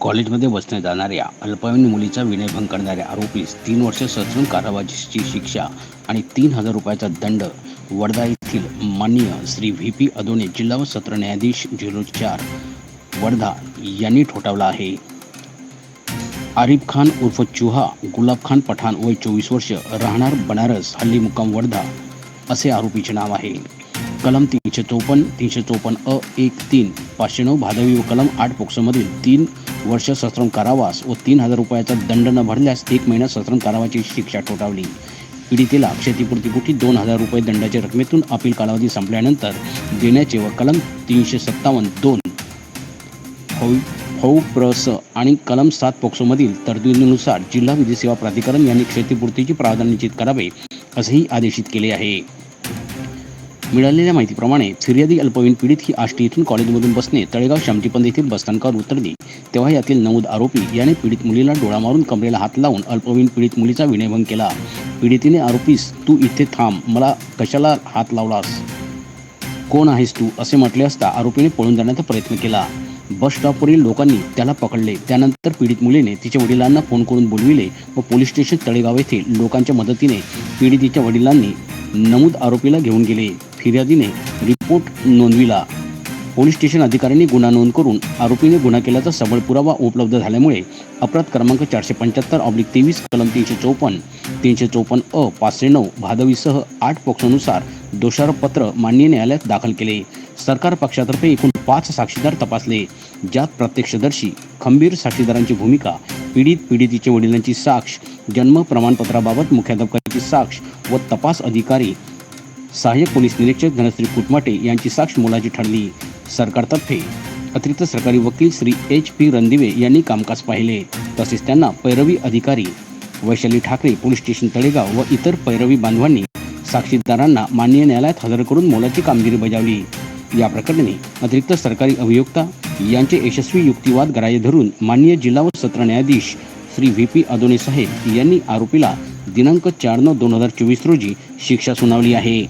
कॉलेजमध्ये बसण्यात जाणाऱ्या अल्पवयीन मुलीचा विनयभंग करणाऱ्या आरोपीस तीन वर्ष सश्रम कारावासाची शिक्षा आणि तीन हजार रुपयाचा दंड. वर्धा येथील माननीय श्री व्ही पी अदोने जिल्हा व सत्र न्यायाधीश झिरो चार. वर्धा यांनी ठोठावला आहे. आरिफ खान उर्फ चुहा गुलाब खान पठाण वय चोवीस वर्ष राहणार बनारस हल्ली मुक्काम वर्धा असे आरोपीचे नाव आहे. कलम तीनशे चौपन्न तीनशे चौपन्न अ एक तीन पाचशे नऊ भादवी व कलम आठ पोक्सोमधील तीन वर्ष सश्रम कारावास व तीन हजार रुपयाचा दंड न भरल्यास एक महिना सश्रम कारावाची शिक्षा ठोठावली. पीडितेला क्षतिपूर्तीपोटी दोन हजार रुपये दंडाच्या रकमेतून अपील कालावधी संपल्यानंतर देण्याचे व कलम तीनशे सत्तावन्न दोन फौ फौ प्रस आणि कलम सात पोक्सोमधील तरतुदीनुसार जिल्हा विधी सेवा प्राधिकरण यांनी क्षतिपूर्तीची प्रावधान निश्चित करावे असेही आदेशित केले आहे. मिळालेल्या माहितीप्रमाणे फिर्यादी अल्पवयीन पीडित ही आष्टी येथून कॉलेजमधून बसने तळेगाव शामटीपंद येथील बसस्थानकावर उतरली. तेव्हा यातील नमूद आरोपी याने पीडित मुलीला डोळा मारून कमरेला हात लावून अल्पवयीन पीडित मुलीचा विनयभंग केला. पीडितीने आरोपीस तू इथे थांब मला कशाला हात लावलास? कोण आहेस तू? असे म्हटले असता आरोपीने पळून जाण्याचा प्रयत्न केला. बस स्टॉपवरील लोकांनी त्याला पकडले. त्यानंतर पीडित मुलीने तिच्या वडिलांना फोन करून बोलविले व पोलीस स्टेशन तळेगाव येथे लोकांच्या मदतीने पीडितीच्या वडिलांनी नमूद आरोपीला घेऊन गेले. फिर्यादीने रिपोर्ट नोंदविला. पोलीस स्टेशन अधिकाऱ्यांनी गुन्हा नोंद करून आरोपीने गुन्हा केल्याचा सबळ पुरावा उपलब्ध झाल्यामुळे अपराध क्रमांक चारशे पंच्याहत्तर ऑब्लिक तेवीस कलम तीनशे चौपन्न तीनशे चौपन्न अ पाचशे नऊ भादवीसह आठ पक्षानुसार दोषारोपपत्र मान्य न्यायालयात दाखल केले. सरकार पक्षातर्फे एकूण पाच साक्षीदार तपासले. ज्यात प्रत्यक्षदर्शी खंबीर साक्षीदारांची भूमिका पीडित पीडितीच्या वडिलांची साक्ष जन्म प्रमाणपत्राबाबत मुख्याध्यापकाची साक्ष व तपास अधिकारी सहाय्यक पोलीस निरीक्षक धनश्री कुटमाटे यांची साक्ष मोलाची ठरली. सरकारतर्फे अतिरिक्त सरकारी वकील श्री एच पी रणदिवे यांनी कामकाज पाहिले. तसेच त्यांना पैरवी अधिकारी वैशाली ठाकरे पोलीस स्टेशन तळेगाव व इतर पैरवी बांधवांनी साक्षीदारांना मान्य न्यायालयात हजर करून मोलाची कामगिरी बजावली. या प्रकरणी अतिरिक्त सरकारी अभियोक्ता यांचे यशस्वी युक्तिवाद ग्राह्य धरून माननीय जिल्हा व सत्र न्यायाधीश श्री व्ही पी अदोने साहेब यांनी आरोपीला दिनांक चार नऊ दोन हजार चोवीस रोजी शिक्षा सुनावली आहे.